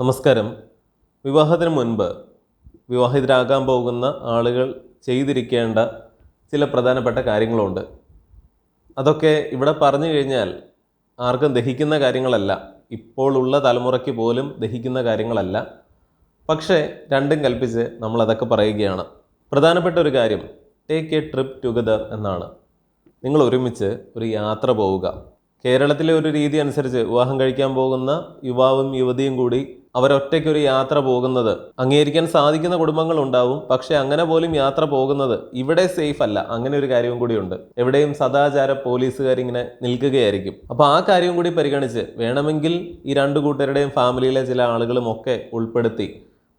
നമസ്കാരം. വിവാഹത്തിന് മുൻപ് വിവാഹിതരാകാൻ പോകുന്ന ആളുകൾ ചെയ്തിരിക്കേണ്ട ചില പ്രധാനപ്പെട്ട കാര്യങ്ങളുണ്ട്. അതൊക്കെ ഇവിടെ പറഞ്ഞു കഴിഞ്ഞാൽ ആർക്കും ദഹിക്കുന്ന കാര്യങ്ങളല്ല. ഇപ്പോഴുള്ള തലമുറയ്ക്ക് പോലും ദഹിക്കുന്ന കാര്യങ്ങളല്ല. പക്ഷേ രണ്ടും കൽപ്പിച്ച് നമ്മൾ അതൊക്കെ പറയുകയാണ്. പ്രധാനപ്പെട്ട ഒരു കാര്യം ടേക്ക് എ ട്രിപ്പ് ടുഗദർ എന്നാണ്. നിങ്ങൾ ഒരുമിച്ച് ഒരു യാത്ര പോവുക. കേരളത്തിലെ ഒരു രീതി അനുസരിച്ച് വിവാഹം കഴിക്കാൻ പോകുന്ന യുവാവും യുവതിയും കൂടി അവരൊറ്റയ്ക്ക് ഒരു യാത്ര പോകുന്നത്. അംഗീകരിക്കാൻ സാധിക്കുന്ന കുടുംബങ്ങൾ ഉണ്ടാവും പക്ഷെ അങ്ങനെ പോലും യാത്ര പോകുന്നത് ഇവിടെ സേഫ് അല്ല. അങ്ങനെ ഒരു കാര്യവും കൂടിയുണ്ട്. എവിടെയും സദാചാര പോലീസുകാർ ഇങ്ങനെ നിൽക്കുകയായിരിക്കും. അപ്പോൾ ആ കാര്യം കൂടി പരിഗണിച്ച് വേണമെങ്കിൽ ഈ രണ്ട് കൂട്ടരുടെയും ഫാമിലിയിലെ ചില ആളുകളും ഒക്കെ ഉൾപ്പെടുത്തി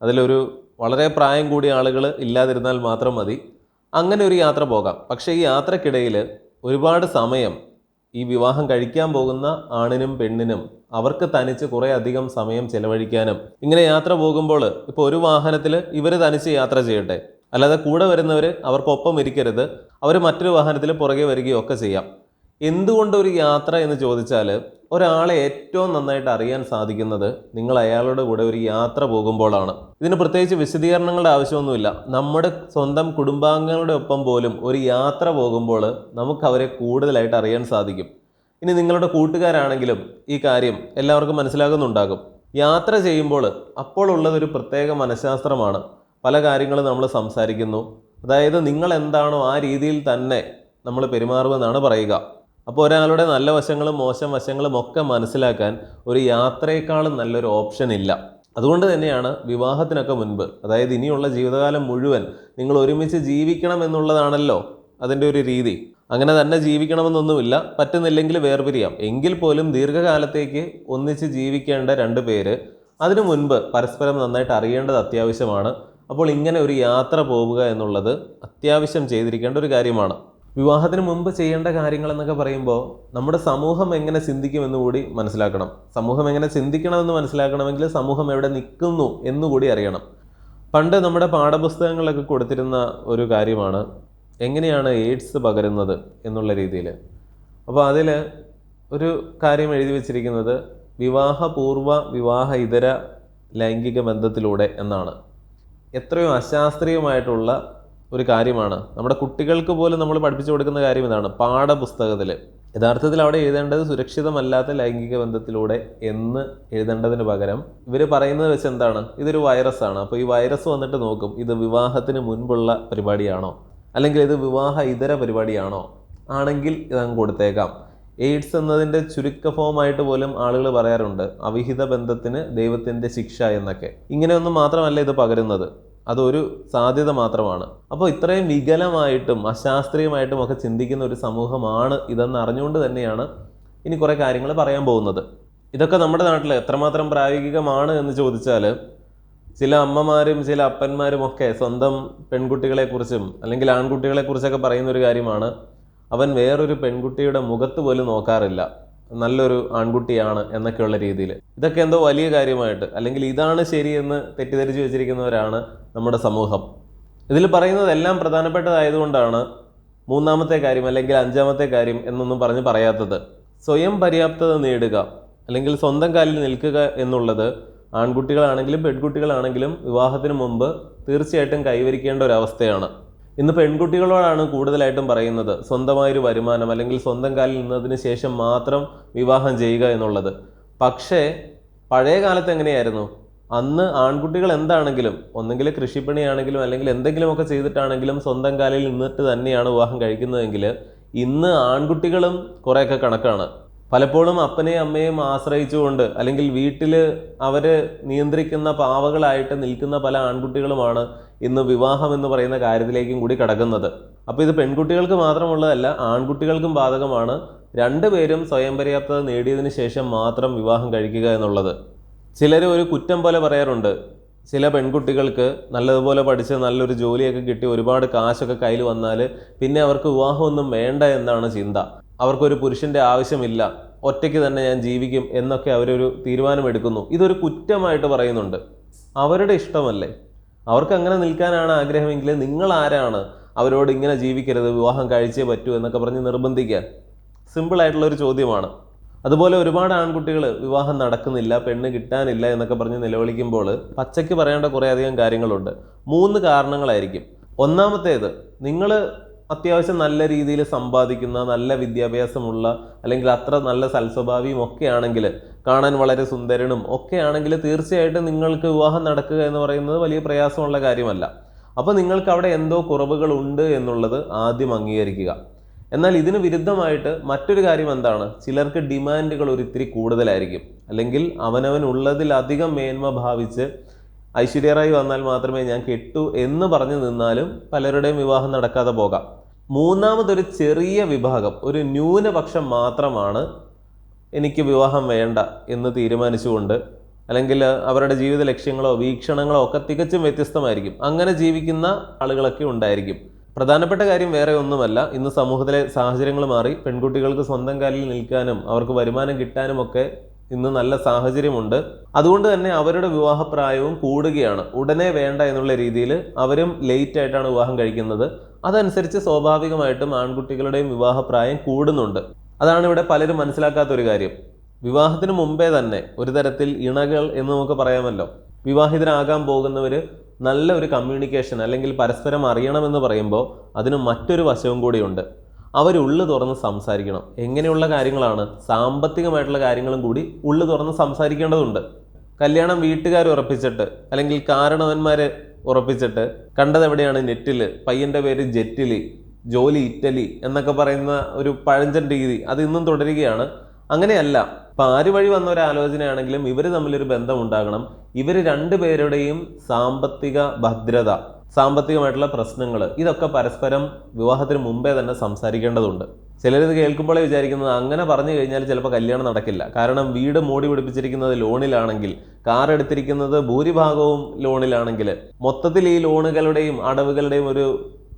അതിലൊരു വളരെ പ്രായം കൂടിയ ആളുകൾ ഇല്ലാതിരുന്നാൽ മാത്രം മതി. അങ്ങനെ ഒരു യാത്ര പോകാം. പക്ഷേ ഈ യാത്രക്കിടയിൽ ഒരുപാട് സമയം ഈ വിവാഹം കഴിക്കാൻ പോകുന്ന ആണിനും പെണ്ണിനും അവർക്ക് തനിച്ച് കുറേ അധികം സമയം ചെലവഴിക്കാനും ഇങ്ങനെ യാത്ര പോകുമ്പോൾ ഇപ്പോൾ ഒരു വാഹനത്തിൽ ഇവർ തനിച്ച് യാത്ര ചെയ്യട്ടെ. അല്ലാതെ കൂടെ വരുന്നവർ അവർക്കൊപ്പം ഇരിക്കരുത്. അവർ മറ്റൊരു വാഹനത്തിൽ പുറകെ വരികയൊക്കെ ചെയ്യാം. എന്തുകൊണ്ട് ഒരു യാത്ര എന്ന് ചോദിച്ചാൽ ഒരാളെ ഏറ്റവും നന്നായിട്ട് അറിയാൻ സാധിക്കുന്നത് നിങ്ങൾ അയാളുടെ കൂടെ ഒരു യാത്ര പോകുമ്പോഴാണ്. ഇതിന് പ്രത്യേകിച്ച് വിശദീകരണങ്ങളുടെ ആവശ്യമൊന്നുമില്ല. നമ്മുടെ സ്വന്തം കുടുംബാംഗങ്ങളുടെ ഒപ്പം പോലും ഒരു യാത്ര പോകുമ്പോൾ നമുക്ക് അവരെ കൂടുതലായിട്ട് അറിയാൻ സാധിക്കും. ഇനി നിങ്ങളുടെ കൂട്ടുകാരാണെങ്കിലും ഈ കാര്യം എല്ലാവർക്കും മനസ്സിലാകുന്നുണ്ടാകും. യാത്ര ചെയ്യുമ്പോൾ അപ്പോൾ ഉള്ളതൊരു പ്രത്യേക മനഃശാസ്ത്രമാണ്. പല കാര്യങ്ങളും നമ്മൾ സംസാരിക്കുന്നു. അതായത് നിങ്ങൾ എന്താണോ ആ രീതിയിൽ തന്നെ നമ്മൾ പെരുമാറുമെന്നാണ് പറയുക. അപ്പോൾ ഒരാളുടെ നല്ല വശങ്ങളും മോശം വശങ്ങളും ഒക്കെ മനസ്സിലാക്കാൻ ഒരു യാത്രയെക്കാളും നല്ലൊരു ഓപ്ഷൻ ഇല്ല. അതുകൊണ്ട് തന്നെയാണ് വിവാഹത്തിനൊക്കെ മുൻപ് അതായത് ഇനിയുള്ള ജീവിതകാലം മുഴുവൻ നിങ്ങൾ ഒരുമിച്ച് ജീവിക്കണം എന്നുള്ളതാണല്ലോ അതിന്റെ ഒരു രീതി. അങ്ങനെ തന്നെ ജീവിക്കണമെന്നൊന്നുമില്ല പറ്റുന്നില്ലെങ്കിൽ വേർപിരിയാം. എങ്കിൽ പോലും ദീർഘകാലത്തേക്ക് ഒന്നിച്ച് ജീവിക്കേണ്ട രണ്ട് പേര് അതിനു മുൻപ് പരസ്പരം നന്നായിട്ട് അറിയേണ്ടത് അത്യാവശ്യമാണ്. അപ്പോൾ ഇങ്ങനെ ഒരു യാത്ര പോവുക എന്നുള്ളത് അത്യാവശ്യം ചെയ്തിരിക്കേണ്ട ഒരു കാര്യമാണ്. വിവാഹത്തിന് മുമ്പ് ചെയ്യേണ്ട കാര്യങ്ങൾ എന്നൊക്കെ പറയുമ്പോൾ നമ്മുടെ സമൂഹം എങ്ങനെ ചിന്തിക്കുമെന്ന് കൂടി മനസ്സിലാക്കണം. സമൂഹം എങ്ങനെ ചിന്തിക്കണമെന്ന് മനസ്സിലാക്കണമെങ്കിൽ സമൂഹം എവിടെ നിൽക്കുന്നു എന്നുകൂടി അറിയണം. പണ്ട് നമ്മുടെ പാഠപുസ്തകങ്ങളിലൊക്കെ കൊടുത്തിരുന്ന ഒരു കാര്യമാണ് എങ്ങനെയാണ് എയ്ഡ്സ് പകരുന്നത് എന്നുള്ള രീതിയിൽ അപ്പോൾ അതിൽ ഒരു കാര്യം എഴുതി വച്ചിരിക്കുന്നത് വിവാഹപൂർവ വിവാഹ ഇതര ലൈംഗിക ബന്ധത്തിലൂടെ എന്നാണ്. എത്രയോ അശാസ്ത്രീയമായിട്ടുള്ള ഒരു കാര്യമാണ്. നമ്മുടെ കുട്ടികൾക്ക് പോലും നമ്മൾ പഠിപ്പിച്ചു കൊടുക്കുന്ന കാര്യം ഇതാണ്. പാഠപുസ്തകത്തിൽ യഥാർത്ഥത്തിൽ അവിടെ എഴുതേണ്ടത് സുരക്ഷിതമല്ലാത്ത ലൈംഗിക ബന്ധത്തിലൂടെ എന്ന് എഴുതേണ്ടതിന് പകരം ഇവർ പറയുന്നത് വെച്ച് എന്താണ്? ഇതൊരു വൈറസാണ്. അപ്പോൾ ഈ വൈറസ് വന്നിട്ട് നോക്കും ഇത് വിവാഹത്തിന് മുൻപുള്ള പരിപാടിയാണോ? അല്ലെങ്കിൽ ഇത് വിവാഹ ഇതര പരിപാടിയാണോ? ആണെങ്കിൽ ഇതങ്ങ് കൊടുത്തേക്കാം. എയ്ഡ്സ് എന്നതിന്റെ ചുരുക്ക ഫോമായിട്ട് പോലും ആളുകൾ പറയാറുണ്ട്. അവിഹിത ബന്ധത്തിന് ദൈവത്തിന്റെ ശിക്ഷ എന്നൊക്കെ. ഇങ്ങനെയൊന്നും മാത്രമല്ല ഇത് പകരുന്നത്. അതൊരു സാധ്യത മാത്രമാണ്. അപ്പോൾ ഇത്രയും വികലമായിട്ടും അശാസ്ത്രീയമായിട്ടും ഒക്കെ ചിന്തിക്കുന്ന ഒരു സമൂഹമാണ് ഇതെന്ന് അറിഞ്ഞുകൊണ്ട് തന്നെയാണ് ഇനി കുറേ കാര്യങ്ങൾ പറയാൻ പോകുന്നത്. ഇതൊക്കെ നമ്മുടെ നാട്ടിൽ എത്രമാത്രം പ്രായോഗികമാണ് എന്ന് ചോദിച്ചാൽ ചില അമ്മമാരും ചില അപ്പന്മാരും ഒക്കെ സ്വന്തം പെൺകുട്ടികളെക്കുറിച്ചും അല്ലെങ്കിൽ ആൺകുട്ടികളെക്കുറിച്ചൊക്കെ പറയുന്ന ഒരു കാര്യമാണ്. അവൻ വേറൊരു പെൺകുട്ടിയുടെ മുഖത്ത് പോലും നോക്കാറില്ല. നല്ലൊരു ആൺകുട്ടിയാണ് എന്നൊക്കെയുള്ള രീതിയിൽ. ഇതൊക്കെ എന്തോ വലിയ കാര്യമായിട്ട് അല്ലെങ്കിൽ ഇതാണ് ശരിയെന്ന് തെറ്റിദ്ധരിച്ച് വെച്ചിരിക്കുന്നവരാണ് നമ്മുടെ സമൂഹം. ഇതിൽ പറയുന്നതെല്ലാം പ്രധാനപ്പെട്ടതായതുകൊണ്ടാണ് മൂന്നാമത്തെ കാര്യം അല്ലെങ്കിൽ അഞ്ചാമത്തെ കാര്യം എന്നൊന്നും പറഞ്ഞ് പറയാത്തത്. സ്വയം പര്യാപ്തത നേടുക അല്ലെങ്കിൽ സ്വന്തം കാലിൽ നിൽക്കുക എന്നുള്ളത് ആൺകുട്ടികളാണെങ്കിലും പെൺകുട്ടികളാണെങ്കിലും വിവാഹത്തിന് മുമ്പ് തീർച്ചയായിട്ടും കൈവരിക്കേണ്ട ഒരു അവസ്ഥയാണ്. ഇന്ന് പെൺകുട്ടികളോടാണ് കൂടുതലായിട്ടും പറയുന്നത് സ്വന്തമായൊരു വരുമാനം അല്ലെങ്കിൽ സ്വന്തം കാലിൽ നിന്നതിന് ശേഷം മാത്രം വിവാഹം ചെയ്യുക എന്നുള്ളത്. പക്ഷേ പഴയ കാലത്ത് എങ്ങനെയായിരുന്നു? അന്ന് ആൺകുട്ടികൾ എന്താണെങ്കിലും ഒന്നെങ്കിൽ കൃഷിപ്പണിയാണെങ്കിലും അല്ലെങ്കിൽ എന്തെങ്കിലുമൊക്കെ ചെയ്തിട്ടാണെങ്കിലും സ്വന്തം കാലിൽ നിന്നിട്ട് തന്നെയാണ് വിവാഹം കഴിക്കുന്നതെങ്കിൽ ഇന്ന് ആൺകുട്ടികളും കുറേയൊക്കെ കണക്കാണ്. പലപ്പോഴും അപ്പനെയും അമ്മയും ആശ്രയിച്ചുകൊണ്ട് അല്ലെങ്കിൽ വീട്ടിൽ അവർ നിയന്ത്രിക്കുന്ന പാവകളായിട്ട് നിൽക്കുന്ന പല ആൺകുട്ടികളുമാണ് ഇന്ന് വിവാഹം എന്ന് പറയുന്ന കാര്യത്തിലേക്കും കൂടി കടക്കുന്നത്. അപ്പോൾ ഇത് പെൺകുട്ടികൾക്ക് മാത്രമുള്ളതല്ല ആൺകുട്ടികൾക്കും ബാധകമാണ്. രണ്ടുപേരും സ്വയം പര്യാപ്തത നേടിയതിന് ശേഷം മാത്രം വിവാഹം കഴിക്കുക എന്നുള്ളത്. ചിലർ ഒരു കുറ്റം പോലെ പറയാറുണ്ട് ചില പെൺകുട്ടികൾക്ക് നല്ലതുപോലെ പഠിച്ച് നല്ലൊരു ജോലിയൊക്കെ കിട്ടി ഒരുപാട് കാശൊക്കെ കയ്യിൽ വന്നാൽ പിന്നെ അവർക്ക് വിവാഹമൊന്നും വേണ്ട എന്നാണ് ചിന്ത. അവർക്കൊരു പുരുഷന്റെ ആവശ്യമില്ല ഒറ്റയ്ക്ക് തന്നെ ഞാൻ ജീവിക്കും എന്നൊക്കെ അവരൊരു തീരുമാനമെടുക്കുന്നു. ഇതൊരു കുറ്റമായിട്ട് പറയുന്നുണ്ട്. അവരുടെ ഇഷ്ടമല്ലേ? അവർക്ക് അങ്ങനെ നിൽക്കാനാണ് ആഗ്രഹമെങ്കിൽ നിങ്ങൾ ആരാണ് അവരോട് ഇങ്ങനെ ജീവിക്കരുത് വിവാഹം കഴിച്ചേ പറ്റൂ എന്നൊക്കെ പറഞ്ഞ് സിമ്പിൾ ആയിട്ടുള്ള ഒരു ചോദ്യമാണ്. അതുപോലെ ഒരുപാട് ആൺകുട്ടികൾ വിവാഹം നടക്കുന്നില്ല പെണ്ണ് കിട്ടാനില്ല എന്നൊക്കെ പറഞ്ഞ് നിലവിളിക്കുമ്പോൾ പച്ചയ്ക്ക് പറയേണ്ട കുറേ അധികം കാര്യങ്ങളുണ്ട്. മൂന്ന് കാരണങ്ങളായിരിക്കും. ഒന്നാമത്തേത് നിങ്ങൾ അത്യാവശ്യം നല്ല രീതിയിൽ സമ്പാദിക്കുന്ന നല്ല വിദ്യാഭ്യാസമുള്ള അല്ലെങ്കിൽ അത്ര നല്ല സൽസ്വഭാവിയും ഒക്കെ ആണെങ്കിൽ കാണാൻ വളരെ സുന്ദരനും ഒക്കെ ആണെങ്കിൽ തീർച്ചയായിട്ടും നിങ്ങൾക്ക് വിവാഹം നടക്കുക എന്ന് പറയുന്നത് വലിയ പ്രയാസമുള്ള കാര്യമല്ല. അപ്പോൾ നിങ്ങൾക്ക് അവിടെ എന്തോ കുറവുകൾ ഉണ്ട് എന്നുള്ളത് ആദ്യം അംഗീകരിക്കുക. എന്നാൽ ഇതിന് വിരുദ്ധമായിട്ട് മറ്റൊരു കാര്യം എന്താണ്? ചിലർക്ക് ഡിമാൻഡുകൾ ഒരിത്തിരി കൂടുതലായിരിക്കും. അല്ലെങ്കിൽ അവനവനുള്ളതിലധികം മേന്മ ഭാവിച്ച് ഐശ്വര്യറായി വന്നാൽ മാത്രമേ ഞാൻ കെട്ടു എന്ന് പറഞ്ഞു നിന്നാലും പലരുടെയും വിവാഹം നടക്കാതെ പോകാം. മൂന്നാമതൊരു ചെറിയ വിഭാഗം ഒരു ന്യൂനപക്ഷം മാത്രമാണ് എനിക്ക് വിവാഹം വേണ്ട എന്ന് തീരുമാനിച്ചുകൊണ്ട് അല്ലെങ്കിൽ അവരുടെ ജീവിത ലക്ഷ്യങ്ങളോ വീക്ഷണങ്ങളോ ഒക്കെ തികച്ചും വ്യത്യസ്തമായിരിക്കും. അങ്ങനെ ജീവിക്കുന്ന ആളുകളൊക്കെ ഉണ്ടായിരിക്കും. പ്രധാനപ്പെട്ട കാര്യം വേറെ ഒന്നുമല്ല. ഇന്ന് സമൂഹത്തിലെ സാഹചര്യങ്ങൾ മാറി പെൺകുട്ടികൾക്ക് സ്വന്തം കാലിൽ നിൽക്കാനും അവർക്ക് വരുമാനം കിട്ടാനും ഒക്കെ ഇന്ന് നല്ല സാഹചര്യമുണ്ട്. അതുകൊണ്ട് തന്നെ അവരുടെ വിവാഹപ്രായവും കൂടുകയാണ്. ഉടനെ വേണ്ട എന്നുള്ള രീതിയിൽ അവരും ലേറ്റ് ആയിട്ടാണ് വിവാഹം കഴിക്കുന്നത്. അതനുസരിച്ച് സ്വാഭാവികമായിട്ടും ആൺകുട്ടികളുടെയും വിവാഹപ്രായം കൂടുന്നുണ്ട്. അതാണ് ഇവിടെ പലരും മനസ്സിലാക്കാത്ത ഒരു കാര്യം. വിവാഹത്തിന് മുമ്പേ തന്നെ ഒരു തരത്തിൽ ഇണകൾ എന്ന് നമുക്ക് പറയാമല്ലോ. വിവാഹിതരാകാൻ പോകുന്നവർ നല്ല ഒരു കമ്മ്യൂണിക്കേഷൻ അല്ലെങ്കിൽ പരസ്പരം അറിയണമെന്ന് പറയുമ്പോൾ അതിന് മറ്റൊരു വശവും കൂടിയുണ്ട്. അവരുള്ളു തുറന്ന് സംസാരിക്കണം. എങ്ങനെയുള്ള കാര്യങ്ങളാണ്? സാമ്പത്തികമായിട്ടുള്ള കാര്യങ്ങളും കൂടി ഉള്ളു തുറന്ന് സംസാരിക്കേണ്ടതുണ്ട്. കല്യാണം വീട്ടുകാർ ഉറപ്പിച്ചിട്ട് അല്ലെങ്കിൽ കാരണവന്മാർ ഉറപ്പിച്ചിട്ട് കണ്ടത് എവിടെയാണ്? നെറ്റിൽ പയ്യന്റെ പേര് ജെറ്റിലി. ജോലി ഇറ്റലി എന്നൊക്കെ പറയുന്ന ഒരു പഴഞ്ചൻ രീതി. അത് ഇന്നും തുടരുകയാണ്. അങ്ങനെയല്ല. ഇപ്പം ആര് വഴി വന്ന ഒരു ആലോചനയാണെങ്കിലും ഇവർ തമ്മിലൊരു ബന്ധം ഉണ്ടാകണം ഇവർ രണ്ടുപേരുടെയും സാമ്പത്തിക ഭദ്രത. സാമ്പത്തികമായിട്ടുള്ള പ്രശ്നങ്ങൾ ഇതൊക്കെ പരസ്പരം വിവാഹത്തിന് മുമ്പേ തന്നെ സംസാരിക്കേണ്ടതുണ്ട്. ചിലരിത് കേൾക്കുമ്പോഴേ വിചാരിക്കുന്നത് അങ്ങനെ പറഞ്ഞു കഴിഞ്ഞാൽ ചിലപ്പോൾ കല്യാണം നടക്കില്ല. കാരണം വീട് മൂടി പിടിപ്പിച്ചിരിക്കുന്നത് ലോണിലാണെങ്കിൽ കാർ എടുത്തിരിക്കുന്നത് ഭൂരിഭാഗവും ലോണിലാണെങ്കിൽ മൊത്തത്തിൽ ഈ ലോണുകളുടെയും അടവുകളുടെയും ഒരു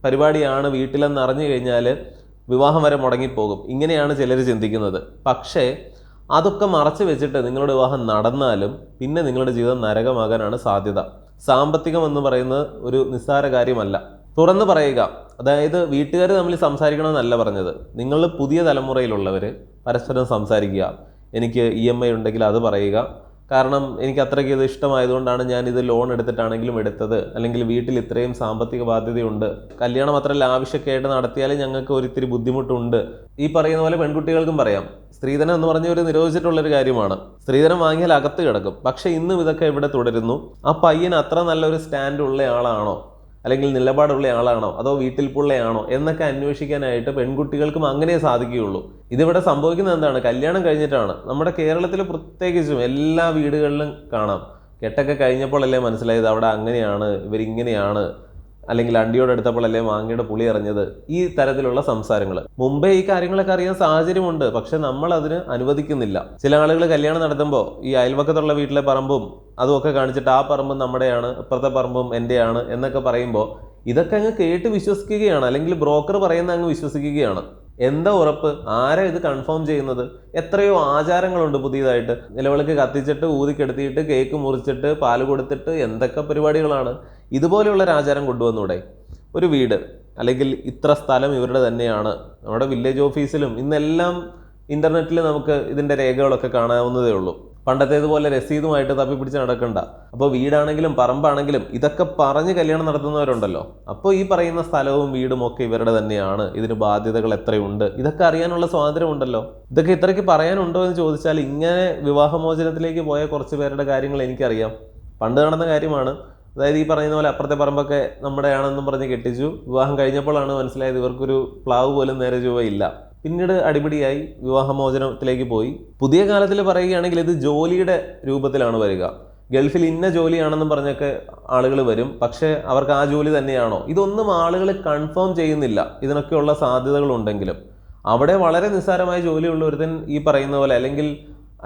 പരിപാടിയാണ് വീട്ടിലെന്ന് അറിഞ്ഞു കഴിഞ്ഞാൽ വിവാഹം വരെ മുടങ്ങിപ്പോകും. ഇങ്ങനെയാണ് ചിലർ ചിന്തിക്കുന്നത്. പക്ഷേ അതൊക്കെ മറച്ചു വെച്ചിട്ട് നിങ്ങളുടെ വിവാഹം നടന്നാലും പിന്നെ നിങ്ങളുടെ ജീവിതം നരകമാകാനാണ് സാധ്യത. സാമ്പത്തികം എന്ന് പറയുന്നത് ഒരു നിസ്സാര കാര്യമല്ല. തുറന്നു പറയുക. അതായത് വീട്ടുകാർ തമ്മിൽ സംസാരിക്കണമെന്നല്ല പറഞ്ഞത്. നിങ്ങൾ പുതിയ തലമുറയിലുള്ളവർ പരസ്പരം സംസാരിക്കുക. എനിക്ക് ഇ എം ഐ ഉണ്ടെങ്കിൽ അത് പറയുക. കാരണം എനിക്ക് അത്രയ്ക്ക് ഇത് ഇഷ്ടമായതുകൊണ്ടാണ് ഞാൻ ഇത് ലോൺ എടുത്തിട്ടാണെങ്കിലും എടുത്തത്. അല്ലെങ്കിൽ വീട്ടിൽ ഇത്രയും സാമ്പത്തിക ബാധ്യതയുണ്ട്. കല്യാണം അത്ര ലാവശ്യക്കായിട്ട് നടത്തിയാൽ ഞങ്ങൾക്ക് ഒരിത്തിരി ബുദ്ധിമുട്ടുണ്ട്. ഈ പറയുന്ന പോലെ പെൺകുട്ടികൾക്കും പറയാം. സ്ത്രീധനം എന്ന് പറഞ്ഞ ഒരു നിരോധിച്ചിട്ടുള്ള ഒരു കാര്യമാണ്. സ്ത്രീധനം വാങ്ങിയാൽ അകത്ത് കിടക്കും. പക്ഷെ ഇന്നും ഇതൊക്കെ ഇവിടെ തുടരുന്നു. ആ പയ്യൻ അത്ര നല്ലൊരു സ്റ്റാൻഡ് ഉള്ള ആളാണോ? അല്ലെങ്കിൽ നിലപാടുള്ള ആളാണോ അതോ വീട്ടിൽ പുള്ളയാണോ എന്നൊക്കെ അന്വേഷിക്കാനായിട്ട് പെൺകുട്ടികൾക്കും അങ്ങനെ സാധിക്കുകയുള്ളൂ. ഇതിവിടെ സംഭവിക്കുന്നത് എന്താണ്? കല്യാണം കഴിഞ്ഞിട്ടാണ്. നമ്മുടെ കേരളത്തിൽ പ്രത്യേകിച്ചും എല്ലാ വീടുകളിലും കാണാം. കെട്ടൊക്കെ കഴിഞ്ഞപ്പോഴല്ലേ മനസ്സിലായത് അവിടെ അങ്ങനെയാണ് ഇവരിങ്ങനെയാണ് അല്ലെങ്കിൽ അണ്ടിയോട് എടുത്തപ്പോഴല്ലേ മാങ്ങയുടെ പുളി അറിഞ്ഞത് ഈ തരത്തിലുള്ള സംസാരങ്ങൾ മുമ്പേ ഈ കാര്യങ്ങളൊക്കെ അറിയാൻ സാഹചര്യമുണ്ട് പക്ഷെ നമ്മൾ അതിന് അനുവദിക്കുന്നില്ല. ചില ആളുകൾ കല്യാണം നടത്തുമ്പോൾ ഈ അയൽവക്കത്തുള്ള വീട്ടിലെ പറമ്പും അതുമൊക്കെ കാണിച്ചിട്ട് ആ പറമ്പും നമ്മുടെയാണ് ഇപ്പുറത്തെ പറമ്പും എന്റെയാണ് എന്നൊക്കെ പറയുമ്പോൾ ഇതൊക്കെ അങ്ങ് കേട്ട് വിശ്വസിക്കുകയാണ്. അല്ലെങ്കിൽ ബ്രോക്കർ പറയുന്ന അങ്ങ് വിശ്വസിക്കുകയാണ്. എന്താ ഉറപ്പ്? ആരാ ഇത് കൺഫേം ചെയ്യുന്നത്? എത്രയോ ആചാരങ്ങളുണ്ട് പുതിയതായിട്ട്. നിലവിളക്ക് കത്തിച്ചിട്ട് ഊതിക്കെടുത്തിയിട്ട് കേക്ക് മുറിച്ചിട്ട് പാൽ കൊടുത്തിട്ട് എന്തൊക്കെ പരിപാടികളാണ്? ഇതുപോലെയുള്ള ഒരു ആചാരം കൊണ്ടുവന്നൂടെ? ഒരു വീട് അല്ലെങ്കിൽ ഇത്ര സ്ഥലം ഇവരുടെ തന്നെയാണ്. നമ്മുടെ വില്ലേജ് ഓഫീസിലും ഇന്നെല്ലാം ഇന്റർനെറ്റിൽ നമുക്ക് ഇതിന്റെ രേഖകളൊക്കെ കാണാവുന്നതേ ഉള്ളൂ. പണ്ടത്തേതുപോലെ രസീതുമായിട്ട് തപ്പിപ്പിടിച്ച് നടക്കണ്ട. അപ്പോൾ വീടാണെങ്കിലും പറമ്പാണെങ്കിലും ഇതൊക്കെ പറഞ്ഞ് കല്യാണം നടത്തുന്നവരുണ്ടല്ലോ. അപ്പോൾ ഈ പറയുന്ന സ്ഥലവും വീടും ഒക്കെ ഇവരുടെ തന്നെയാണ്. ഇതിന് ബാധ്യതകൾ എത്രയുണ്ട്? ഇതൊക്കെ അറിയാനുള്ള സ്വാതന്ത്ര്യമുണ്ടല്ലോ ഇതൊക്കെ ഇത്രയ്ക്ക് പറയാനുണ്ടോ എന്ന് ചോദിച്ചാൽ ഇങ്ങനെ വിവാഹമോചനത്തിലേക്ക് പോയ കുറച്ച് പേരുടെ കാര്യങ്ങൾ എനിക്കറിയാം. പണ്ട് നടന്ന കാര്യമാണ്. അതായത് ഈ പറയുന്ന പോലെ അപ്പുറത്തെ പറമ്പൊക്കെ നമ്മുടെയാണെന്നും പറഞ്ഞ് കെട്ടിച്ചു. വിവാഹം കഴിഞ്ഞപ്പോഴാണ് മനസ്സിലായത് ഇവർക്കൊരു പ്ലാവ് പോലും നേരെ ചൊവ്വയില്ല. പിന്നീട് അടിപിടിയായി വിവാഹമോചനത്തിലേക്ക് പോയി. പുതിയ കാലത്തിൽ പറയുകയാണെങ്കിൽ ഇത് ജോലിയുടെ രൂപത്തിലാണ് വരിക. ഗൾഫിൽ ഇന്ന ജോലിയാണെന്നും പറഞ്ഞൊക്കെ ആളുകൾ വരും. പക്ഷേ അവർക്ക് ആ ജോലി തന്നെയാണോ? ഇതൊന്നും ആളുകൾ കൺഫേം ചെയ്യുന്നില്ല. ഇതിനൊക്കെയുള്ള സാധ്യതകളുണ്ടെങ്കിലും. അവിടെ വളരെ നിസ്സാരമായ ജോലിയുള്ള ഒരുത്തൻ ഈ പറയുന്ന പോലെ അല്ലെങ്കിൽ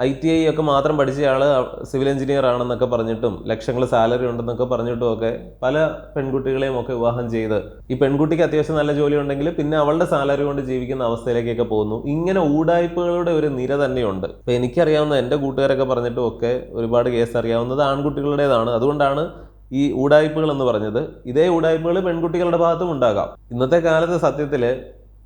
ഐ ടി ഐ ഒക്കെ മാത്രം പഠിച്ചയാൾ സിവിൽ എഞ്ചിനീയർ ആണെന്നൊക്കെ പറഞ്ഞിട്ടും ലക്ഷങ്ങൾ സാലറി ഉണ്ടെന്നൊക്കെ പറഞ്ഞിട്ടും ഒക്കെ പല പെൺകുട്ടികളെയും ഒക്കെ വിവാഹം ചെയ്ത്. ഈ പെൺകുട്ടിക്ക് അത്യാവശ്യം നല്ല ജോലി ഉണ്ടെങ്കിൽ പിന്നെ അവളുടെ സാലറി കൊണ്ട് ജീവിക്കുന്ന അവസ്ഥയിലേക്കൊക്കെ പോകുന്നു. ഇങ്ങനെ ഊടായ്പകളുടെ ഒരു നിര തന്നെയുണ്ട്. ഇപ്പം എനിക്കറിയാവുന്ന എന്റെ കൂട്ടുകാരൊക്കെ പറഞ്ഞിട്ടും ഒക്കെ ഒരുപാട് കേസ് അറിയാവുന്നത് ആൺകുട്ടികളുടേതാണ്. അതുകൊണ്ടാണ് ഈ ഊടായ്പകൾ എന്ന് പറഞ്ഞത്. ഇതേ ഊടായ്പകൾ പെൺകുട്ടികളുടെ ഭാഗത്തും ഉണ്ടാകാം. ഇന്നത്തെ കാലത്ത് സത്യത്തിൽ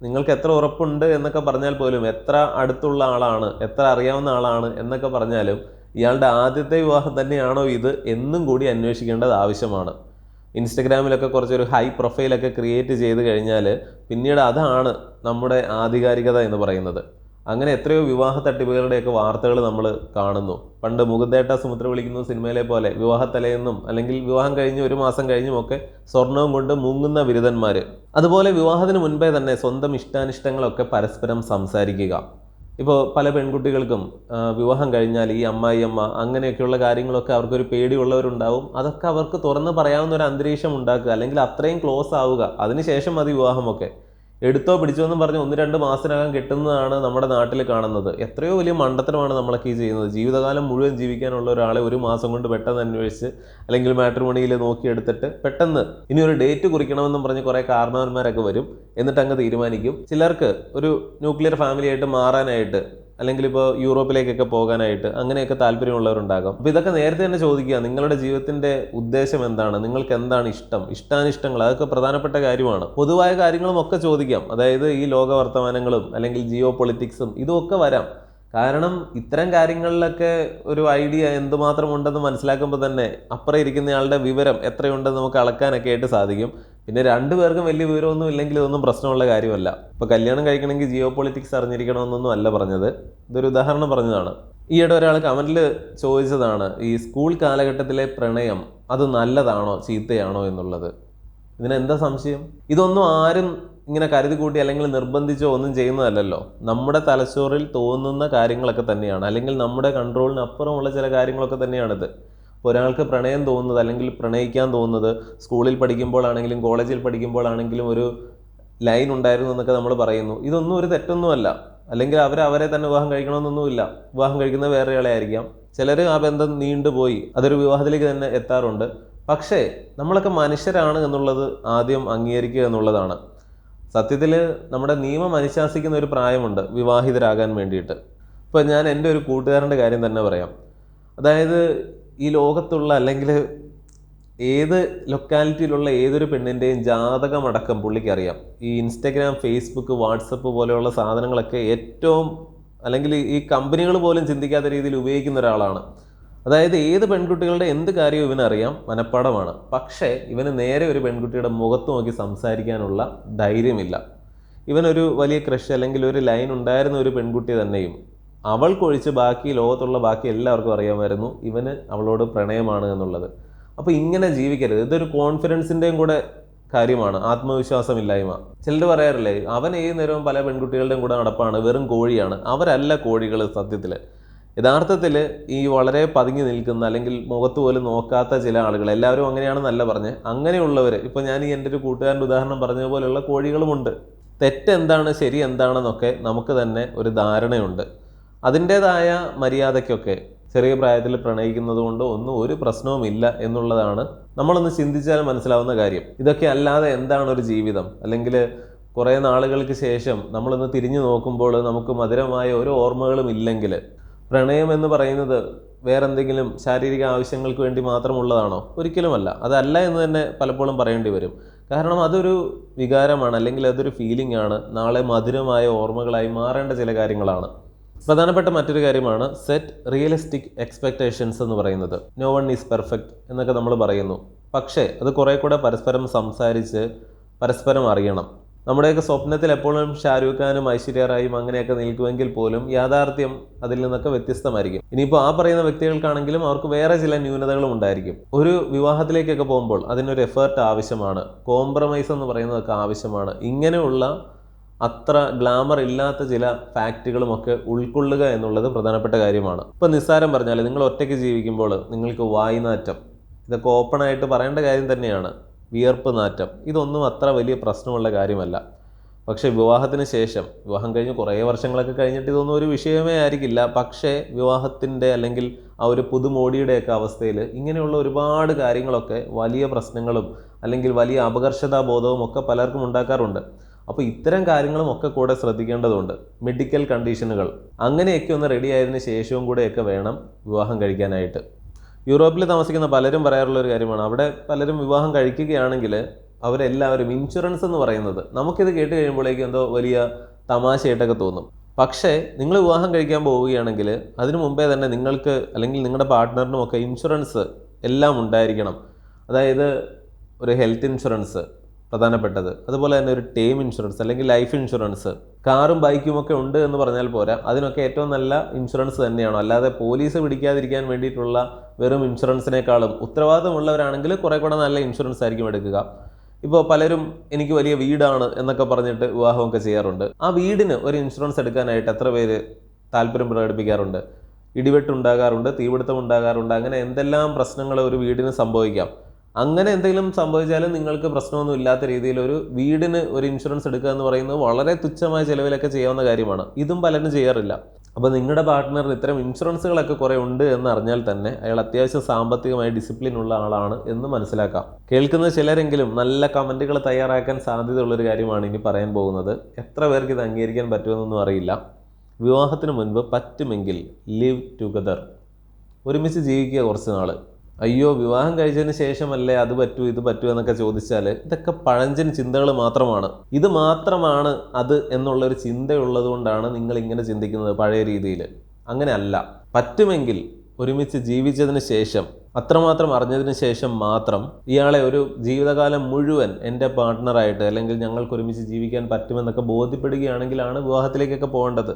നിങ്ങൾക്ക് എത്ര ഉറപ്പുണ്ട് എന്നൊക്കെ പറഞ്ഞാൽ പോലും എത്ര അടുത്തുള്ള ആളാണ് എത്ര അറിയാവുന്ന ആളാണ് എന്നൊക്കെ പറഞ്ഞാലും ഇയാളുടെ ആദ്യത്തെ വിവാഹം തന്നെയാണോ ഇത് എന്നും കൂടി അന്വേഷിക്കേണ്ടത് ആവശ്യമാണ്. ഇൻസ്റ്റഗ്രാമിലൊക്കെ കുറച്ചൊരു ഹൈ പ്രൊഫൈലൊക്കെ ക്രിയേറ്റ് ചെയ്ത് കഴിഞ്ഞാൽ പിന്നീട് അതാണ് നമ്മുടെ ആധികാരികത എന്ന് പറയുന്നത്. അങ്ങനെ എത്രയോ വിവാഹ തട്ടിപ്പുകളുടെയൊക്കെ വാർത്തകൾ നമ്മൾ കാണുന്നു. പണ്ട് മുകുന്ദേട്ട സുമുദ്ര വിളിക്കുന്ന സിനിമയിലെ പോലെ വിവാഹ തലേന്നും അല്ലെങ്കിൽ വിവാഹം കഴിഞ്ഞ് ഒരു മാസം കഴിഞ്ഞുമൊക്കെ സ്വർണവും കൊണ്ട് മുങ്ങുന്ന ബിരുദന്മാർ അതുപോലെ വിവാഹത്തിന് മുൻപേ തന്നെ സ്വന്തം ഇഷ്ടാനിഷ്ടങ്ങളൊക്കെ പരസ്പരം സംസാരിക്കുക. ഇപ്പോൾ പല പെൺകുട്ടികൾക്കും വിവാഹം കഴിഞ്ഞാൽ ഈ അമ്മായി അമ്മ അങ്ങനെയൊക്കെയുള്ള കാര്യങ്ങളൊക്കെ അവർക്കൊരു പേടിയുള്ളവരുണ്ടാവും. അതൊക്കെ അവർക്ക് തുറന്ന് പറയാവുന്ന ഒരു അന്തരീക്ഷം ഉണ്ടാക്കുക. അല്ലെങ്കിൽ അത്രയും ക്ലോസ് ആവുക. അതിനുശേഷം മതി വിവാഹമൊക്കെ. എടുത്തോ പിടിച്ചോ എന്നും പറഞ്ഞ് ഒന്ന് രണ്ട് മാസത്തിനകം കിട്ടുന്നതാണ് നമ്മുടെ നാട്ടിൽ കാണുന്നത്. എത്രയോ വലിയ മണ്ടത്തരമാണ് നമ്മളൊക്കെ ഈ ചെയ്യുന്നത്. ജീവിതകാലം മുഴുവൻ ജീവിക്കാനുള്ള ഒരാളെ ഒരു മാസം കൊണ്ട് പെട്ടെന്ന് അന്വേഷിച്ച് അല്ലെങ്കിൽ മാട്രിമോണിയിൽ നോക്കിയെടുത്തിട്ട് പെട്ടെന്ന് ഇനി ഒരു ഡേറ്റ് കുറിക്കണമെന്നും പറഞ്ഞ് കുറേ കാരണവന്മാരൊക്കെ വരും. എന്നിട്ട് അങ്ങ് തീരുമാനിക്കും. ചിലർക്ക് ഒരു ന്യൂക്ലിയർ ഫാമിലി ആയിട്ട് മാറാനായിട്ട് അല്ലെങ്കിൽ ഇപ്പോൾ യൂറോപ്പിലേക്കൊക്കെ പോകാനായിട്ട് അങ്ങനെയൊക്കെ താല്പര്യമുള്ളവരുണ്ടാകും. അപ്പോൾ ഇതൊക്കെ നേരത്തെ തന്നെ ചോദിക്കുക നിങ്ങളുടെ ജീവിതത്തിന്റെ ഉദ്ദേശം എന്താണ്? നിങ്ങൾക്ക് എന്താണ് ഇഷ്ടം? ഇഷ്ടാനിഷ്ടങ്ങൾ അതൊക്കെ പ്രധാനപ്പെട്ട കാര്യമാണ്. പൊതുവായ കാര്യങ്ങളും ഒക്കെ ചോദിക്കാം. അതായത് ഈ ലോക വർത്തമാനങ്ങളും അല്ലെങ്കിൽ ജിയോ പൊളിറ്റിക്സും ഇതുമൊക്കെ വരാം. കാരണം ഇത്തരം കാര്യങ്ങളിലൊക്കെ ഒരു ഐഡിയ എന്തുമാത്രം ഉണ്ടെന്ന് മനസ്സിലാക്കുമ്പോൾ തന്നെ അപ്പുറം ഇരിക്കുന്നയാളുടെ വിവരം എത്രയുണ്ടെന്ന് നമുക്ക് അളക്കാനൊക്കെ ആയിട്ട് സാധിക്കും. പിന്നെ രണ്ടു പേർക്കും വലിയ വിവരമൊന്നും ഇല്ലെങ്കിൽ ഇതൊന്നും പ്രശ്നമുള്ള കാര്യമല്ല. ഇപ്പോൾ കല്യാണം കഴിക്കണമെങ്കിൽ ജിയോ പൊളിറ്റിക്സ് അറിഞ്ഞിരിക്കണമെന്നൊന്നും അല്ല പറഞ്ഞത്. ഇതൊരു ഉദാഹരണം പറഞ്ഞതാണ്. ഈയിടെ ഒരാൾ കമന്റിൽ ചോദിച്ചതാണ് ഈ സ്കൂൾ കാലഘട്ടത്തിലെ പ്രണയം അത് നല്ലതാണോ ചീത്തയാണോ എന്നുള്ളത്? ഇതിനെന്താ സംശയം? ഇതൊന്നും ആരും ഇങ്ങനെ കരുതി കൂട്ടി അല്ലെങ്കിൽ നിർബന്ധിച്ചോ ഒന്നും ചെയ്യുന്നതല്ലല്ലോ. നമ്മുടെ തലച്ചോറിൽ തോന്നുന്ന കാര്യങ്ങളൊക്കെ തന്നെയാണ്. അല്ലെങ്കിൽ നമ്മുടെ കൺട്രോളിന് അപ്പുറമുള്ള ചില കാര്യങ്ങളൊക്കെ തന്നെയാണിത്. ഇപ്പോൾ ഒരാൾക്ക് പ്രണയം തോന്നുന്നത് അല്ലെങ്കിൽ പ്രണയിക്കാൻ തോന്നുന്നത് സ്കൂളിൽ പഠിക്കുമ്പോഴാണെങ്കിലും കോളേജിൽ പഠിക്കുമ്പോഴാണെങ്കിലും ഒരു ലൈൻ ഉണ്ടായിരുന്നു എന്നൊക്കെ നമ്മൾ പറയുന്നു. ഇതൊന്നും ഒരു തെറ്റൊന്നുമല്ല. അല്ലെങ്കിൽ അവർ അവരെ തന്നെ വിവാഹം കഴിക്കണമെന്നൊന്നുമില്ല വിവാഹം കഴിക്കുന്ന വേറെ ആളെ ആയിരിക്കാം. ചിലർ ആ ബന്ധം നീണ്ടുപോയി അതൊരു വിവാഹത്തിലേക്ക് തന്നെ എത്താറുണ്ട്. പക്ഷേ നമ്മളൊക്കെ മനുഷ്യരാണ് എന്നുള്ളത് ആദ്യം അംഗീകരിക്കുക എന്നുള്ളതാണ്. സത്യത്തിൽ നമ്മുടെ നിയമം അനുശാസിക്കുന്ന ഒരു പ്രായമുണ്ട് വിവാഹിതരാകാൻ വേണ്ടിയിട്ട്. ഇപ്പോൾ ഞാൻ എന്റെ ഒരു കൂട്ടുകാരന്റെ കാര്യം തന്നെ പറയാം. അതായത് ഈ ലോകത്തുള്ള അല്ലെങ്കിൽ ഏത് ലൊക്കാലിറ്റിയിലുള്ള ഏതൊരു പെണ്ണിന്റെയും ജാതകമടക്കം പുള്ളിക്ക് അറിയാം. ഈ ഇൻസ്റ്റഗ്രാം ഫേസ്ബുക്ക് വാട്സപ്പ് പോലെയുള്ള സാധനങ്ങളൊക്കെ ഏറ്റവും അല്ലെങ്കിൽ ഈ കമ്പനികൾ പോലും ചിന്തിക്കാത്ത രീതിയിൽ ഉപയോഗിക്കുന്ന ഒരാളാണ്. അതായത് ഏത് പെൺകുട്ടികളുടെ എന്ത് കാര്യവും ഇവനറിയാം മനഃപ്പാടമാണ്. പക്ഷേ ഇവന് നേരെ ഒരു പെൺകുട്ടിയുടെ മുഖത്ത് നോക്കി സംസാരിക്കാനുള്ള ധൈര്യമില്ല. ഇവനൊരു വലിയ ക്രഷ് അല്ലെങ്കിൽ ഒരു ലൈൻ ഉണ്ടായിരുന്ന ഒരു പെൺകുട്ടി തന്നെയും അവൾക്കൊഴിച്ച് ബാക്കി ലോകത്തുള്ള ബാക്കി എല്ലാവർക്കും അറിയാമായിരുന്നു. ഇവന് അവളോട് പ്രണയമാണ് എന്നുള്ളത്. അപ്പോൾ ഇങ്ങനെ ജീവിക്കരുത്. ഇതൊരു കോൺഫിഡൻസിന്റെയും കൂടെ കാര്യമാണ്. ആത്മവിശ്വാസമില്ലായ്മ. ചിലർ പറയാറില്ലേ അവൻ ഏത് നേരവും പല പെൺകുട്ടികളുടെയും കൂടെ നടപ്പാണ്. വെറും കോഴിയാണ്. അവരല്ല കോഴികൾ സത്യത്തിൽ യഥാർത്ഥത്തിൽ ഈ വളരെ പതുങ്ങി നിൽക്കുന്ന അല്ലെങ്കിൽ മുഖത്ത് പോലും നോക്കാത്ത ചില ആളുകൾ എല്ലാവരും അങ്ങനെയാണെന്നല്ല പറഞ്ഞ്. അങ്ങനെയുള്ളവർ ഇപ്പോൾ ഞാൻ ഈ എന്റെ ഒരു കൂട്ടുകാരന്റെ ഉദാഹരണം പറഞ്ഞ പോലെയുള്ള കോഴികളുമുണ്ട്. തെറ്റെന്താണ് ശരി എന്താണെന്നൊക്കെ നമുക്ക് തന്നെ ഒരു ധാരണയുണ്ട്. അതിന്റേതായ മര്യാദയ്ക്കൊക്കെ ചെറിയ പ്രായത്തിൽ പ്രണയിക്കുന്നത് കൊണ്ട് ഒന്നും ഒരു പ്രശ്നവുമില്ല എന്നുള്ളതാണ് നമ്മളൊന്ന് ചിന്തിച്ചാൽ മനസ്സിലാവുന്ന കാര്യം. ഇതൊക്കെ അല്ലാതെ എന്താണ് ഒരു ജീവിതം? അല്ലെങ്കിൽ കുറേ നാളുകൾക്ക് ശേഷം നമ്മളൊന്ന് തിരിഞ്ഞു നോക്കുമ്പോൾ നമുക്ക് മധുരമായ ഒരു ഓർമ്മകളും ഇല്ലെങ്കിൽ പ്രണയം എന്ന് പറയുന്നത് വേറെന്തെങ്കിലും ശാരീരിക ആവശ്യങ്ങൾക്ക് വേണ്ടി മാത്രമുള്ളതാണോ? ഒരിക്കലുമല്ല. അതല്ല എന്ന് തന്നെ പലപ്പോഴും പറയേണ്ടി വരും. കാരണം അതൊരു വികാരമാണ് അല്ലെങ്കിൽ അതൊരു ഫീലിംഗ് ആണ്. നാളെ മധുരമായ ഓർമ്മകളായി മാറേണ്ട ചില കാര്യങ്ങളാണ്. പ്രധാനപ്പെട്ട മറ്റൊരു കാര്യമാണ് സെറ്റ് റിയലിസ്റ്റിക് എക്സ്പെക്ടേഷൻസ് എന്ന് പറയുന്നത്. നോ വൺ ഈസ് പെർഫെക്റ്റ് എന്നൊക്കെ നമ്മൾ പറയുന്നു. പക്ഷേ അത് കുറേ കൂടെ പരസ്പരം സംസാരിച്ച് പരസ്പരം അറിയണം. നമ്മുടെയൊക്കെ സ്വപ്നത്തിൽ എപ്പോഴും ഷാരൂഖ് ഖാനും ഐശ്വര്യ റായും അങ്ങനെയൊക്കെ നിൽക്കുമെങ്കിൽ പോലും യാഥാർത്ഥ്യം അതിൽ നിന്നൊക്കെ വ്യത്യസ്തമായിരിക്കും. ഇനിയിപ്പോൾ ആ പറയുന്ന വ്യക്തികൾക്കാണെങ്കിലും അവർക്ക് വേറെ ചില ന്യൂനതകളും ഉണ്ടായിരിക്കും. ഒരു വിവാഹത്തിലേക്കൊക്കെ പോകുമ്പോൾ അതിനൊരു എഫേർട്ട് ആവശ്യമാണ്. കോംപ്രമൈസ് എന്ന് പറയുന്നതൊക്കെ ആവശ്യമാണ്. ഇങ്ങനെയുള്ള അത്ര ഗ്ലാമർ ഇല്ലാത്ത ചില ഫാക്റ്റുകളുമൊക്കെ ഉൾക്കൊള്ളുക എന്നുള്ളത് പ്രധാനപ്പെട്ട കാര്യമാണ്. ഇപ്പം നിസ്സാരം പറഞ്ഞാൽ നിങ്ങൾ ഒറ്റയ്ക്ക് ജീവിക്കുമ്പോൾ നിങ്ങൾക്ക് വായുനാറ്റം ഇതൊക്കെ ഓപ്പണായിട്ട് പറയേണ്ട കാര്യം തന്നെയാണ്. വിയർപ്പ് നാറ്റം ഇതൊന്നും അത്ര വലിയ പ്രശ്നമുള്ള കാര്യമല്ല. പക്ഷേ വിവാഹത്തിന് ശേഷം വിവാഹം കഴിഞ്ഞ് കുറേ വർഷങ്ങളൊക്കെ കഴിഞ്ഞിട്ട് ഇതൊന്നും ഒരു വിഷയമേ ആയിരിക്കില്ല. പക്ഷേ വിവാഹത്തിന്റെ അല്ലെങ്കിൽ ആ ഒരു പുതുമോടിയുടെയൊക്കെ അവസ്ഥയിൽ ഇങ്ങനെയുള്ള ഒരുപാട് കാര്യങ്ങളൊക്കെ വലിയ പ്രശ്നങ്ങളും അല്ലെങ്കിൽ വലിയ അപകർഷതാ ബോധവും ഒക്കെ പലർക്കും ഉണ്ടാക്കാറുണ്ട്. അപ്പോൾ ഇത്തരം കാര്യങ്ങളും ഒക്കെ കൂടെ ശ്രദ്ധിക്കേണ്ടതുണ്ട്. മെഡിക്കൽ കണ്ടീഷനുകൾ അങ്ങനെയൊക്കെ ഒന്ന് റെഡി ആയതിന് ശേഷവും കൂടെയൊക്കെ വേണം വിവാഹം കഴിക്കാനായിട്ട്. യൂറോപ്പിൽ താമസിക്കുന്ന പലരും പറയാറുള്ള ഒരു കാര്യമാണ്. അവിടെ പലരും വിവാഹം കഴിക്കുകയാണെങ്കിൽ അവരെല്ലാവരും ഇൻഷുറൻസ് എന്ന് പറയുന്നത് നമുക്കിത് കേട്ട് കഴിയുമ്പോഴേക്കും എന്തോ വലിയ തമാശയായിട്ടൊക്കെ തോന്നും. പക്ഷേ നിങ്ങൾ വിവാഹം കഴിക്കാൻ പോവുകയാണെങ്കിൽ അതിനു മുമ്പേ തന്നെ നിങ്ങൾക്ക് അല്ലെങ്കിൽ നിങ്ങളുടെ പാർട്ട്ണറിനും ഒക്കെ ഇൻഷുറൻസ് എല്ലാം ഉണ്ടായിരിക്കണം. അതായത് ഒരു ഹെൽത്ത് ഇൻഷുറൻസ് പ്രധാനപ്പെട്ടത്. അതുപോലെ തന്നെ ഒരു ടേം ഇൻഷുറൻസ് അല്ലെങ്കിൽ ലൈഫ് ഇൻഷുറൻസ്. കാറും ബൈക്കും ഒക്കെ ഉണ്ട് എന്ന് പറഞ്ഞാൽ പോരാ. അതിനൊക്കെ ഏറ്റവും നല്ല ഇൻഷുറൻസ് തന്നെയാണോ. അല്ലാതെ പോലീസ് പിടിക്കാതിരിക്കാൻ വേണ്ടിയിട്ടുള്ള വെറും ഇൻഷുറൻസിനേക്കാളും ഉത്തരവാദിത്തമുള്ളവരാണെങ്കിൽ കുറേ കൂടെ നല്ല ഇൻഷുറൻസ് ആയിരിക്കും എടുക്കുക. ഇപ്പോൾ പലരും എനിക്ക് വലിയ വീടാണ് എന്നൊക്കെ പറഞ്ഞിട്ട് വിവാഹമൊക്കെ ചെയ്യാറുണ്ട്. ആ വീടിന് ഒരു ഇൻഷുറൻസ് എടുക്കാനായിട്ട് എത്ര പേര് താല്പര്യം പ്രകടിപ്പിക്കാറുണ്ട്? ഇടിവെട്ടുണ്ടാകാറുണ്ട് തീപിടുത്തം ഉണ്ടാകാറുണ്ട് അങ്ങനെ എന്തെല്ലാം പ്രശ്നങ്ങൾ ഒരു വീടിന് സംഭവിക്കാം? അങ്ങനെ എന്തെങ്കിലും സംഭവിച്ചാലും നിങ്ങൾക്ക് പ്രശ്നമൊന്നും ഇല്ലാത്ത രീതിയിൽ ഒരു വീടിന് ഒരു ഇൻഷുറൻസ് എടുക്കുക എന്ന് പറയുന്നത് വളരെ തുച്ഛമായ ചിലവിലൊക്കെ ചെയ്യാവുന്ന കാര്യമാണ്. ഇതും പലരും ചെയ്യാറില്ല. അപ്പോൾ നിങ്ങളുടെ പാർട്ട്ണറിന് ഇത്തരം ഇൻഷുറൻസുകളൊക്കെ കുറേ ഉണ്ട് എന്ന് അറിഞ്ഞാൽ തന്നെ അയാൾ അത്യാവശ്യം സാമ്പത്തികമായി ഡിസിപ്ലിൻ ഉള്ള ആളാണ് എന്ന് മനസ്സിലാക്കാം. കേൾക്കുന്ന ചിലരെങ്കിലും നല്ല കമന്റുകൾ തയ്യാറാക്കാൻ സാധ്യതയുള്ളൊരു കാര്യമാണ് ഇനി പറയാൻ പോകുന്നത്. എത്ര പേർക്ക് ഇത് അംഗീകരിക്കാൻ പറ്റുമെന്നൊന്നും അറിയില്ല. വിവാഹത്തിന് മുൻപ് പറ്റുമെങ്കിൽ ലിവ് ടുഗദർ ഒരുമിച്ച് ജീവിക്കുക കുറച്ച് നാൾ അയ്യോ വിവാഹം കഴിച്ചതിന് ശേഷമല്ലേ അത് പറ്റൂ ഇത് പറ്റൂ എന്നൊക്കെ ചോദിച്ചാൽ ഇതൊക്കെ പഴഞ്ചൻ ചിന്തകൾ മാത്രമാണ്. ഇത് മാത്രമാണ് അത് എന്നുള്ളൊരു ചിന്തയുള്ളത് കൊണ്ടാണ് നിങ്ങൾ ഇങ്ങനെ ചിന്തിക്കുന്നത് പഴയ രീതിയിൽ അങ്ങനെ അല്ല പറ്റുമെങ്കിൽ ഒരുമിച്ച് ജീവിച്ചതിന് ശേഷം അത്രമാത്രം അറിഞ്ഞതിന് ശേഷം മാത്രം ഇയാളെ ഒരു ജീവിതകാലം മുഴുവൻ എന്റെ പാർട്ട്ണറായിട്ട് അല്ലെങ്കിൽ ഞങ്ങൾക്ക് ഒരുമിച്ച് ജീവിക്കാൻ പറ്റുമെന്നൊക്കെ ബോധ്യപ്പെടുകയാണെങ്കിലാണ് വിവാഹത്തിലേക്കൊക്കെ പോകേണ്ടത്.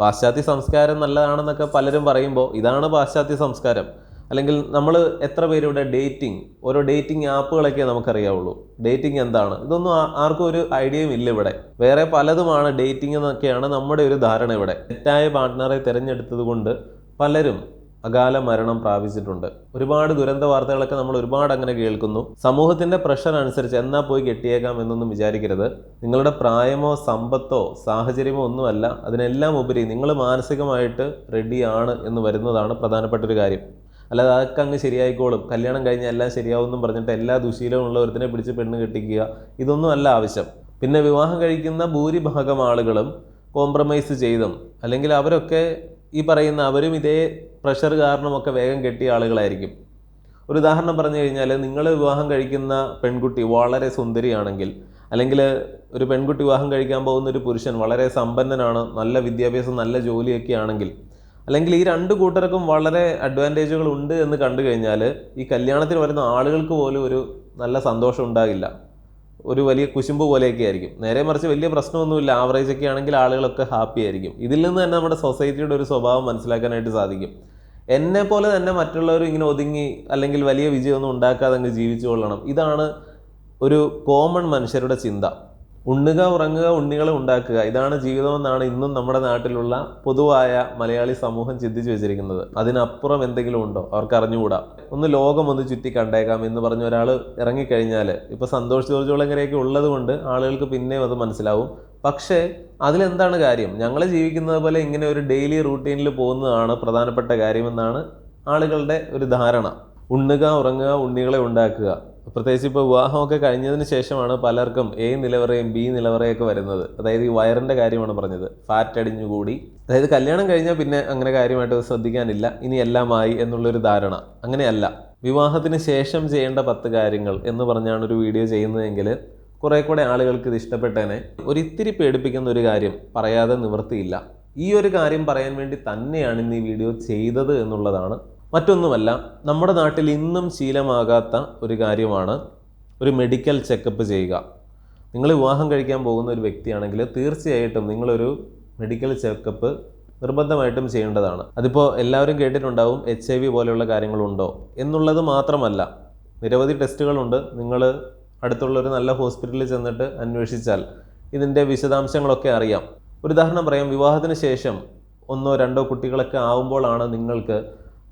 പാശ്ചാത്യ സംസ്കാരം നല്ലതാണെന്നൊക്കെ പലരും പറയുമ്പോൾ ഇതാണ് പാശ്ചാത്യ സംസ്കാരം. അല്ലെങ്കിൽ നമ്മൾ എത്ര പേരുടെ ഡേറ്റിംഗ് ഓരോ ഡേറ്റിംഗ് ആപ്പുകളൊക്കെ നമുക്കറിയാവുള്ളൂ. ഡേറ്റിംഗ് എന്താണ്? ഇതൊന്നും ആർക്കും ഒരു ഐഡിയയും ഇല്ല ഇവിടെ. വേറെ പലതുമാണ് ഡേറ്റിംഗ് എന്നൊക്കെയാണ് നമ്മുടെ ഒരു ധാരണ ഇവിടെ. തെറ്റായ പാർട്ട്ണറെ തിരഞ്ഞെടുത്തത് കൊണ്ട് പലരും അകാല മരണം പ്രാപിച്ചിട്ടുണ്ട്. ഒരുപാട് ദുരന്ത വാർത്തകളൊക്കെ നമ്മൾ ഒരുപാട് അങ്ങനെ കേൾക്കുന്നു. സമൂഹത്തിന്റെ പ്രഷർ അനുസരിച്ച് എന്നാ പോയി കെട്ടിയേക്കാം എന്നൊന്നും വിചാരിക്കരുത്. നിങ്ങളുടെ പ്രായമോ സമ്പത്തോ സാഹചര്യമോ ഒന്നുമല്ല. അതിനെല്ലാം ഉപരി നിങ്ങൾ മാനസികമായിട്ട് റെഡിയാണ് എന്ന് വരുന്നതാണ് പ്രധാനപ്പെട്ട ഒരു കാര്യം. അല്ലാതെ അതൊക്കെ അങ്ങ് ശരിയായിക്കോളും. കല്യാണം കഴിഞ്ഞാൽ എല്ലാം ശരിയാവുമെന്നും പറഞ്ഞിട്ട് എല്ലാ ദുശീലവും ഉള്ള ഒരുത്തിനെ പിടിച്ച് പെണ്ണ് കെട്ടിക്കുക ഇതൊന്നും അല്ല ആവശ്യം. പിന്നെ വിവാഹം കഴിക്കുന്ന ഭൂരിഭാഗം ആളുകളും കോംപ്രമൈസ് ചെയ്തും. അല്ലെങ്കിൽ അവരൊക്കെ ഈ പറയുന്ന അവരും ഇതേ പ്രഷർ കാരണമൊക്കെ വേഗം കെട്ടിയ ആളുകളായിരിക്കും. ഒരു ഉദാഹരണം പറഞ്ഞു കഴിഞ്ഞാൽ നിങ്ങൾ വിവാഹം കഴിക്കുന്ന പെൺകുട്ടി വളരെ സുന്ദരിയാണെങ്കിൽ അല്ലെങ്കിൽ ഒരു പെൺകുട്ടി വിവാഹം കഴിക്കാൻ പോകുന്ന ഒരു പുരുഷൻ വളരെ സമ്പന്നനാണ് നല്ല വിദ്യാഭ്യാസം നല്ല ജോലിയൊക്കെ ആണെങ്കിൽ അല്ലെങ്കിൽ ഈ രണ്ട് കൂട്ടർക്കും വളരെ അഡ്വാന്റേജുകൾ ഉണ്ട് എന്ന് കണ്ടു കഴിഞ്ഞാൽ ഈ കല്യാണത്തിന് വരുന്ന ആളുകൾക്ക് പോലും ഒരു നല്ല സന്തോഷം ഉണ്ടാകില്ല. ഒരു വലിയ കുശുമ്പ് പോലെയൊക്കെ ആയിരിക്കും. നേരെ മറിച്ച് വലിയ പ്രശ്നമൊന്നുമില്ല. ആവറേജ് ഒക്കെ ആണെങ്കിൽ ആളുകളൊക്കെ ഹാപ്പി ആയിരിക്കും. ഇതിൽ നിന്ന് തന്നെ നമ്മുടെ സൊസൈറ്റിയുടെ ഒരു സ്വഭാവം മനസ്സിലാക്കാനായിട്ട് സാധിക്കും. എന്നെ പോലെ തന്നെ മറ്റുള്ളവർ ഇങ്ങനെ ഒതുങ്ങി അല്ലെങ്കിൽ വലിയ വിജയമൊന്നും ഉണ്ടാക്കാതെ അങ്ങ് ജീവിച്ചു കൊള്ളണം. ഇതാണ് ഒരു കോമൺ മനുഷ്യരുടെ ചിന്ത. ഉണ്ണുക ഉറങ്ങുക ഉണ്ണികളെ ഉണ്ടാക്കുക. ഇതാണ് ജീവിതമെന്നാണ് ഇന്നും നമ്മുടെ നാട്ടിലുള്ള പൊതുവായ മലയാളി സമൂഹം ചിന്തിച്ചു വെച്ചിരിക്കുന്നത്. അതിനപ്പുറം എന്തെങ്കിലും ഉണ്ടോ? അവർക്ക് അറിഞ്ഞുകൂടാ. ഒന്ന് ലോകം ഒന്ന് ചുറ്റി കണ്ടേക്കാം എന്ന് പറഞ്ഞ ഒരാൾ ഇറങ്ങിക്കഴിഞ്ഞാൽ ഇപ്പോൾ സന്തോഷ് ജോർജ് കുളങ്ങരയൊക്കെ ഉള്ളത് കൊണ്ട് ആളുകൾക്ക് പിന്നെയും അത് മനസ്സിലാവും. പക്ഷേ അതിലെന്താണ് കാര്യം? ഞങ്ങൾ ജീവിക്കുന്നത് പോലെ ഇങ്ങനെ ഒരു ഡെയിലി റൂട്ടീനിൽ പോകുന്നതാണ് പ്രധാനപ്പെട്ട കാര്യമെന്നാണ് ആളുകളുടെ ഒരു ധാരണ. ഉണ്ണുക ഉറങ്ങുക ഉണ്ണികളെ ഉണ്ടാക്കുക. പ്രത്യേകിച്ച് ഇപ്പോൾ വിവാഹമൊക്കെ കഴിഞ്ഞതിന് ശേഷമാണ് പലർക്കും എ നിലവറയും ബി നിലവറയൊക്കെ വരുന്നത്. അതായത് ഈ വയറിന്റെ കാര്യമാണ് പറഞ്ഞത്. ഫാറ്റ് അടിഞ്ഞുകൂടി അതായത് കല്യാണം കഴിഞ്ഞാൽ പിന്നെ അങ്ങനെ കാര്യമായിട്ട് ശ്രദ്ധിക്കാനില്ല. ഇനി എല്ലാമായി എന്നുള്ളൊരു ധാരണ. അങ്ങനെയല്ല. വിവാഹത്തിന് ശേഷം ചെയ്യേണ്ട പത്ത് കാര്യങ്ങൾ എന്ന് പറഞ്ഞാണ് ഒരു വീഡിയോ ചെയ്യുന്നതെങ്കിൽ കുറേ കൂടെ ആളുകൾക്ക് ഇത് ഇഷ്ടപ്പെട്ടേനെ. ഒരിത്തിരി പേടിപ്പിക്കുന്ന ഒരു കാര്യം പറയാതെ നിവൃത്തിയില്ല ഈ ഒരു കാര്യം പറയാൻ വേണ്ടി തന്നെയാണ് ഇന്ന് ഈ വീഡിയോ ചെയ്തത് എന്നുള്ളതാണ് മറ്റൊന്നുമല്ല നമ്മുടെ നാട്ടിൽ ഇന്നും ശീലമാകാത്ത ഒരു കാര്യമാണ് ഒരു മെഡിക്കൽ ചെക്കപ്പ് ചെയ്യുക. നിങ്ങൾ വിവാഹം കഴിക്കാൻ പോകുന്ന ഒരു വ്യക്തിയാണെങ്കിൽ തീർച്ചയായിട്ടും നിങ്ങളൊരു മെഡിക്കൽ ചെക്കപ്പ് നിർബന്ധമായിട്ടും ചെയ്യേണ്ടതാണ്. അതിപ്പോൾ എല്ലാവരും കേട്ടിട്ടുണ്ടാവും എച്ച് ഐ വി പോലെയുള്ള കാര്യങ്ങളുണ്ടോ എന്നുള്ളത് മാത്രമല്ല നിരവധി ടെസ്റ്റുകളുണ്ട്. നിങ്ങൾ അടുത്തുള്ള ഒരു നല്ല ഹോസ്പിറ്റലിൽ ചെന്നിട്ട് അന്വേഷിച്ചാൽ ഇതിന്റെ വിശദാംശങ്ങളൊക്കെ അറിയാം. ഒരു ഉദാഹരണം പറയാം വിവാഹത്തിന് ശേഷം ഒന്നോ രണ്ടോ കുട്ടികളൊക്കെ ആവുമ്പോഴാണ് നിങ്ങൾക്ക്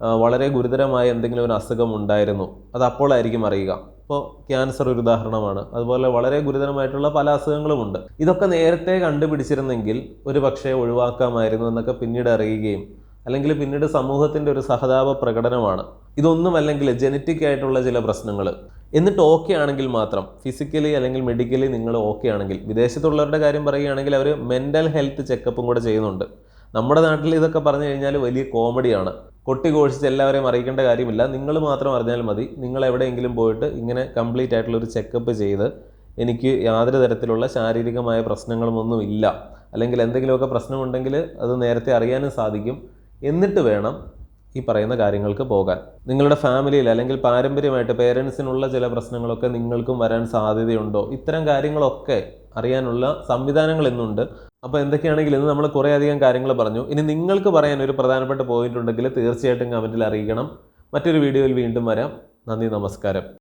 വളരെ ഗുരുതരമായ എന്തെങ്കിലും ഒരു അസുഖം ഉണ്ടായിരുന്നു. അത് അപ്പോഴായിരിക്കും അറിയുക. ഇപ്പോൾ ക്യാൻസർ ഒരു ഉദാഹരണമാണ്. അതുപോലെ വളരെ ഗുരുതരമായിട്ടുള്ള പല അസുഖങ്ങളുമുണ്ട് ഇതൊക്കെ നേരത്തെ കണ്ടുപിടിച്ചിരുന്നെങ്കിൽ ഒരു പക്ഷേ ഒഴിവാക്കാമായിരുന്നു എന്നൊക്കെ പിന്നീട് അറിയുകയും അല്ലെങ്കിൽ പിന്നീട് സമൂഹത്തിന്റെ ഒരു സഹതാപ പ്രകടനമാണ്. ഇതൊന്നുമല്ലെങ്കിൽ ജനറ്റിക് ആയിട്ടുള്ള ചില പ്രശ്നങ്ങൾ. എന്നിട്ട് ഓക്കെ ആണെങ്കിൽ മാത്രം ഫിസിക്കലി അല്ലെങ്കിൽ മെഡിക്കലി നിങ്ങൾ ഓക്കെ ആണെങ്കിൽ വിദേശത്തുള്ളവരുടെ കാര്യം പറയുകയാണെങ്കിൽ അവർ മെന്റൽ ഹെൽത്ത് ചെക്കപ്പും കൂടെ ചെയ്യുന്നുണ്ട്. നമ്മുടെ നാട്ടിൽ ഇതൊക്കെ പറഞ്ഞു കഴിഞ്ഞാൽ വലിയ കോമഡിയാണ് കൊട്ടി കോഴ്സ് എല്ലാവരെയും അറിയിക്കേണ്ട കാര്യമില്ല. നിങ്ങൾ മാത്രം അറിഞ്ഞാൽ മതി. നിങ്ങൾ എവിടെയെങ്കിലും പോയിട്ട് ഇങ്ങനെ കംപ്ലീറ്റ് ആയിട്ടുള്ള ഒരു ചെക്കപ്പ് ചെയ്ത് എനിക്ക് യാതൊരു തരത്തിലുള്ള ശാരീരികമായ പ്രശ്നങ്ങളൊന്നും ഇല്ല. അല്ലെങ്കിൽ എന്തെങ്കിലുമൊക്കെ പ്രശ്നമുണ്ടെങ്കിൽ അത് നേരത്തെ അറിയാനും സാധിക്കും. എന്നിട്ട് വേണം ഈ പറയുന്ന കാര്യങ്ങൾക്ക് പോകാൻ. നിങ്ങളുടെ ഫാമിലിയിൽ അല്ലെങ്കിൽ പാരമ്പര്യമായിട്ട് പേരൻസിനുള്ള ചില പ്രശ്നങ്ങളൊക്കെ നിങ്ങൾക്കും വരാൻ സാധ്യതയുണ്ടോ? ഇത്തരം കാര്യങ്ങളൊക്കെ അറിയാനുള്ള സംവിധാനങ്ങൾ ഇന്നുണ്ട്. അപ്പോൾ എന്തൊക്കെയാണെങ്കിലും ഇന്ന് നമ്മൾ കുറേ അധികം കാര്യങ്ങൾ പറഞ്ഞു. ഇനി നിങ്ങൾക്ക് പറയാൻ ഒരു പ്രധാനപ്പെട്ട പോയിന്റ് ഉണ്ടെങ്കിൽ തീർച്ചയായിട്ടും കമന്റിൽ അറിയിക്കണം. മറ്റൊരു വീഡിയോയിൽ വീണ്ടും വരാം. നന്ദി നമസ്കാരം.